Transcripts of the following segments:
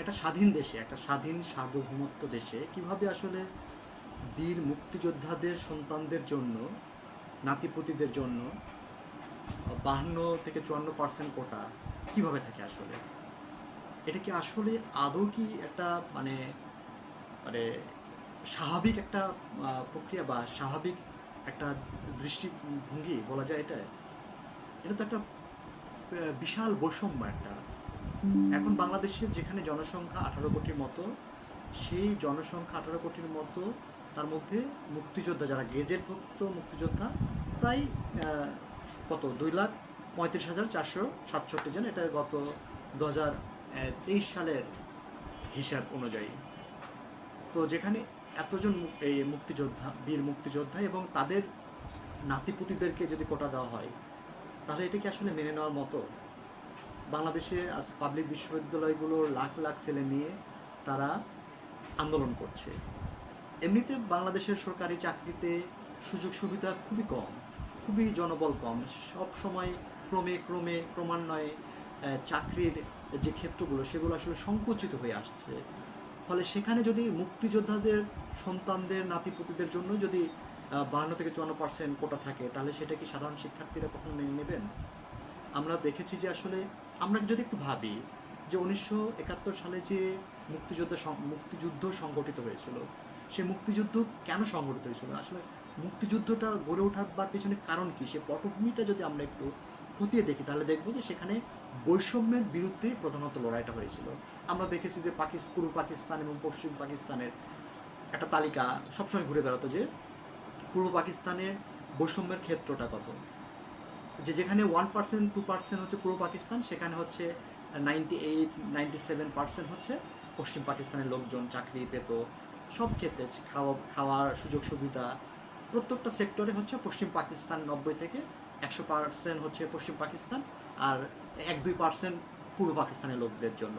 একটা স্বাধীন দেশে, একটা স্বাধীন সার্বভৌমত্ব দেশে কীভাবে আসলে বীর মুক্তিযোদ্ধাদের সন্তানদের জন্য, নাতিপতিদের জন্য বাহান্ন থেকে চুয়ান্ন পার্সেন্ট কোটা কীভাবে থাকে আসলে? এটা কি আসলে আদৌ কি একটা মানে মানে স্বাভাবিক একটা প্রক্রিয়া বা স্বাভাবিক একটা দৃষ্টিভঙ্গি বলা যায় এটা এটা তো একটা বিশাল বৈষম্য একটা এখন বাংলাদেশে যেখানে জনসংখ্যা আঠারো কোটির মতো, সেই জনসংখ্যা আঠারো কোটির মতো, তার মধ্যে মুক্তিযোদ্ধা যারা গেজেটভুক্ত মুক্তিযোদ্ধা, প্রায় কত? দুই লাখ পঁয়ত্রিশ হাজার চারশো সাতষট্টি জন। এটা গত দু হাজার তেইশ সালের হিসাব অনুযায়ী। তো যেখানে এতজন এই মুক্তিযোদ্ধা, বীর মুক্তিযোদ্ধা এবং তাদের নাতিপুতিদেরকে যদি কোটা দেওয়া হয়, তাহলে এটা কি আসলে মেনে নেওয়ার মতো? বাংলাদেশে আজ পাবলিক বিশ্ববিদ্যালয়গুলোর লাখ লাখ ছেলে মেয়ে তারা আন্দোলন করছে। এমনিতে বাংলাদেশের সরকারি চাকরিতে সুযোগ সুবিধা খুবই কম, খুবই জনবল কম। সব সময় ক্রমে ক্রমে ক্রমান্বয়ে চাকরির যে ক্ষেত্রগুলো, সেগুলো আসলে সংকুচিত হয়ে আসছে। ফলে সেখানে যদি মুক্তিযোদ্ধাদের, সন্তানদের, নাতিপুতিদের জন্য যদি বাহান্ন থেকে চুয়ান্ন পার্সেন্ট কোটা থাকে, তাহলে সেটা কি সাধারণ শিক্ষার্থীরা কখনো মেনে নেবেন? আমরা দেখেছি যে আসলে আমরা যদি একটু ভাবি যে উনিশশো একাত্তর সালে যে মুক্তিযুদ্ধ মুক্তিযুদ্ধ সংগঠিত হয়েছিল, সে মুক্তিযুদ্ধ কেন সংগঠিত হয়েছিল? আসলে মুক্তিযুদ্ধটা গড়ে ওঠার পেছনে কারণ কি? সে পটভূমিটা যদি আমরা একটু খতিয়ে দেখি, তাহলে দেখব যে সেখানে বৈষম্যের বিরুদ্ধে প্রধানত লড়াইটা হয়েছিল। আমরা দেখেছি যে পাকিস, পূর্ব পাকিস্তান এবং পশ্চিম পাকিস্তানের একটা তালিকা সবসময় ঘুরে বেড়াতো যে পূর্ব পাকিস্তানের বৈষম্যের ক্ষেত্রটা কত। যে যেখানে ওয়ান পার্সেন্ট টু পার্সেন্ট হচ্ছে পূর্ব পাকিস্তান, সেখানে হচ্ছে ninety eight ninety seven percent হচ্ছে পশ্চিম পাকিস্তানের লোকজন চাকরি পেত। সব ক্ষেত্রে খাওয়া, খাওয়ার সুযোগ সুবিধা প্রত্যেকটা সেক্টরে হচ্ছে পশ্চিম পাকিস্তান নব্বই থেকে একশো পার্সেন্ট হচ্ছে পশ্চিম পাকিস্তান আর এক, দুই পার্সেন্ট পূর্ব পাকিস্তানের লোকদের জন্য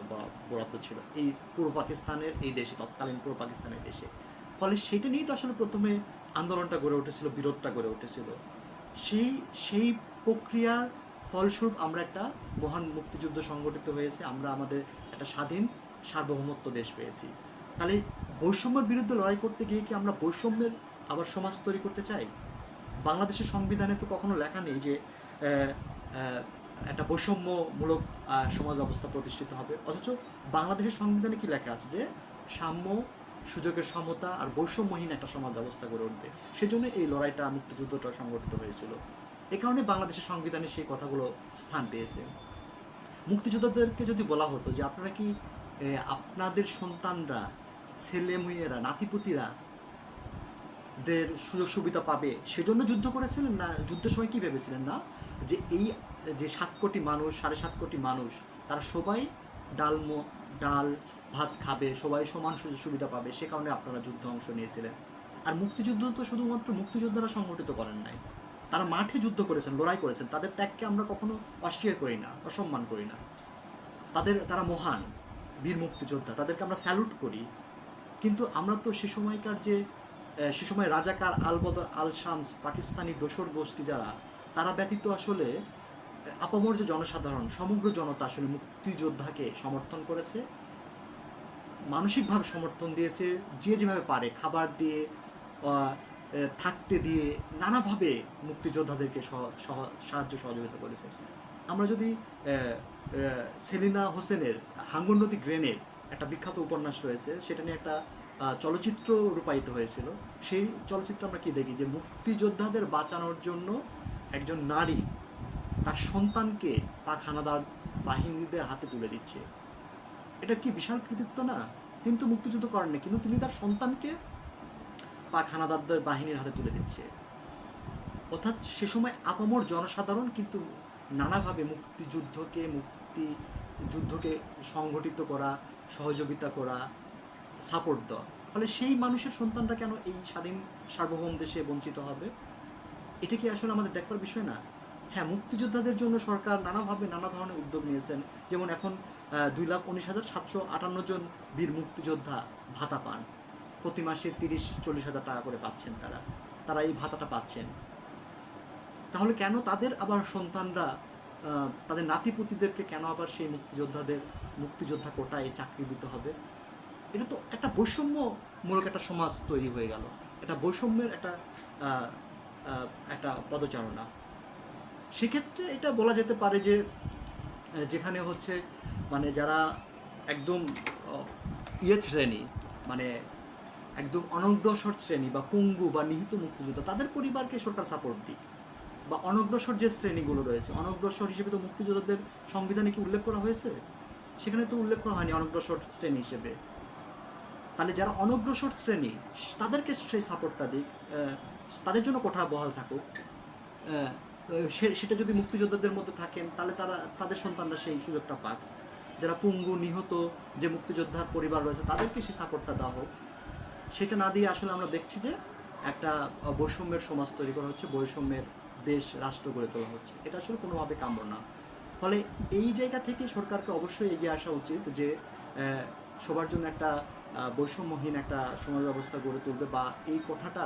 বরাদ্দ ছিল। এই পূর্ব পাকিস্তানের এই দেশে, তৎকালীন পূর্ব পাকিস্তানের দেশে। ফলে সেটা নিয়েই তো আসলে প্রথমে আন্দোলনটা গড়ে উঠেছিল, বিরোধটা গড়ে উঠেছিল। সেই সেই প্রক্রিয়ার ফলস্বরূপ আমরা একটা মহান মুক্তিযুদ্ধ সংগঠিত হয়েছে, আমরা আমাদের একটা স্বাধীন সার্বভৌমত্ব দেশ পেয়েছি। তাহলে বৈষম্যের বিরুদ্ধে লড়াই করতে গিয়ে কি আমরা বৈষম্যের আবার সমাজ তৈরি করতে চাই? বাংলাদেশের সংবিধানে তো কখনো লেখা নেই যে একটা বৈষম্যমূলক সমাজ ব্যবস্থা প্রতিষ্ঠিত হবে। অথচ বাংলাদেশের সংবিধানে কি লেখা আছে যে, সাম্য, সুযোগের সমতা আর বৈষম্যহীন একটা সমাজ ব্যবস্থা গড়ে উঠবে। সেজন্য এই লড়াইটা মুক্তিযুদ্ধটা সংগঠিত হয়েছিল। এ কারণে বাংলাদেশের সংবিধানে সেই কথাগুলো স্থান পেয়েছে। মুক্তিযোদ্ধাদেরকে যদি বলা হতো যে আপনারা কি আপনাদের সন্তানরা, ছেলে মেয়েরা, নাতিপুতিরা দের সুযোগ সুবিধা পাবে সেজন্য যুদ্ধ করেছিলেন না, যুদ্ধের সময় কি ভেবেছিলেন না? যে এই, যে সাত কোটি মানুষ, সাড়ে সাত কোটি মানুষ, তারা সবাই ডাল ডাল ভাত খাবে, সবাই সমান সুযোগ সুবিধা পাবে, সে কারণে আপনারা যুদ্ধ অংশ নিয়েছিলেন। আর মুক্তিযুদ্ধ তো শুধুমাত্র মুক্তিযোদ্ধারা সংগঠিত করেন নাই। তারা মাঠে যুদ্ধ করেছেন, লড়াই করেছেন, তাদের ত্যাগকে আমরা কখনো অস্বীকার করি না, অসম্মান করি না। তাদের, তারা মহান, বীর মুক্তিযোদ্ধা, তাদেরকে আমরা স্যালুট করি। কিন্তু আমরা তো সে সময়কার যে সে সময় রাজাকার আলবদর আল শামস, পাকিস্তানি দোসর গোষ্ঠী যারা, তারা ব্যতীত আসলে আপামর যে জনসাধারণ, সমগ্র জনতা আসলে মুক্তিযোদ্ধাকে সমর্থন করেছে, মানসিকভাবে সমর্থন দিয়েছে, যে যেভাবে পারে, খাবার দিয়ে থাকতে দিয়ে নানাভাবে মুক্তিযোদ্ধাদেরকে সহ- সহ- সাহায্য সহযোগিতা করেছে। আমরা যদি সেলিনা হোসেনের হাঙ্গরনদী গ্রেনের একটা বিখ্যাত উপন্যাস রয়েছে, সেটা নিয়ে একটা চলচ্চিত্র রূপায়িত হয়েছিল। সেই চলচ্চিত্র আমরা কি দেখি যে মুক্তিযোদ্ধাদের বাঁচানোর জন্য একজন নারী তার সন্তানকে পাক হানাদার বাহিনীদের হাতে তুলে দিচ্ছে। এটা কি বিশাল কৃতিত্ব না? তিনি তো মুক্তিযুদ্ধ করেননি, কিন্তু তিনি তার সন্তানকে পাক হানাদারদের বাহিনীর হাতে তুলে দিচ্ছে। অর্থাৎ সে সময় আপামর জনসাধারণ কিন্তু নানাভাবে মুক্তিযুদ্ধকে, মুক্তি, যুদ্ধকে সংগঠিত করা, সহযোগিতা করা সাপোর্ট দেওয়া। ফলে সেই মানুষের সন্তানরা কেন এই স্বাধীন সার্বভৌম দেশে বঞ্চিত হবে? এটা কি আসলে আমাদের দেখবার বিষয় না? হ্যাঁ মুক্তিযোদ্ধাদের জন্য সরকার নানাভাবে নানা ধরনের উদ্যোগ নিয়েছেন। যেমন এখন দুই লাখ উনিশ হাজার সাতশো আটান্ন জন বীর মুক্তিযোদ্ধা ভাতা পান। প্রতি মাসে তিরিশ, চল্লিশ হাজার টাকা করে পাচ্ছেন তারা। তারা এই ভাতাটা পাচ্ছেন। তাহলে কেন তাদের আবার সন্তানরা তাদের নাতিপুতিদেরকে কেন আবার সেই মুক্তিযোদ্ধাদের, মুক্তিযোদ্ধা কোটায় চাকরি দিতে হবে? এটা তো একটা বৈষম্যমূলক একটা সমাজ তৈরি হয়ে গেল। এটা বৈষম্যের একটা একটা পদচারণা। সেক্ষেত্রে এটা বলা যেতে পারে যে, যেখানে হচ্ছে মানে যারা একদম ইয়ে শ্রেণি মানে একদম অনগ্রসর শ্রেণি বা পঙ্গু বা নিহিত মুক্তিযোদ্ধা, তাদের পরিবারকে সরকার সাপোর্ট দিক। বা অনগ্রসর যে শ্রেণীগুলো রয়েছে, অনগ্রসর হিসেবে তো মুক্তিযোদ্ধাদের সংবিধানে কি উল্লেখ করা হয়েছে? সেখানে তো উল্লেখ করা হয়নি অনগ্রসর শ্রেণি হিসেবে। তাহলে যারা অনগ্রসর শ্রেণি, তাদেরকে সেই সাপোর্টটা দিক তাদের জন্য কোঠা বহাল থাকুক। সেটা যদি মুক্তিযোদ্ধাদের মধ্যে থাকেন, তাহলে তারা, তাদের সন্তানরা সেই সুযোগটা পাক। যারা পঙ্গু, নিহত যে মুক্তিযোদ্ধার পরিবার রয়েছে, তাদেরকে সেই সাপোর্টটা দেওয়া হোক। সেটা না দিয়ে আসলে আমরা দেখছি যে একটা বৈষম্যের সমাজ তৈরি করা হচ্ছে, বৈষম্যের দেশ রাষ্ট্র গড়ে তোলা হচ্ছে। এটা আসলে কোনোভাবে কাম্য না। ফলে এই জায়গা থেকে সরকারকে অবশ্যই এগিয়ে আসা উচিত যে সবার জন্য একটা বৈষম্যহীন একটা সমাজ ব্যবস্থা গড়ে তুলবে বা এই কোঠাটা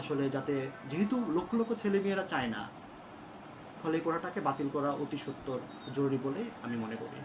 আসলে যাতে, যেহেতু লক্ষ লক্ষ ছেলেমেয়েরা চায় না, ফলে এই কোঠাটাকে বাতিল করা অতি সত্তর জরুরি বলে আমি মনে করি।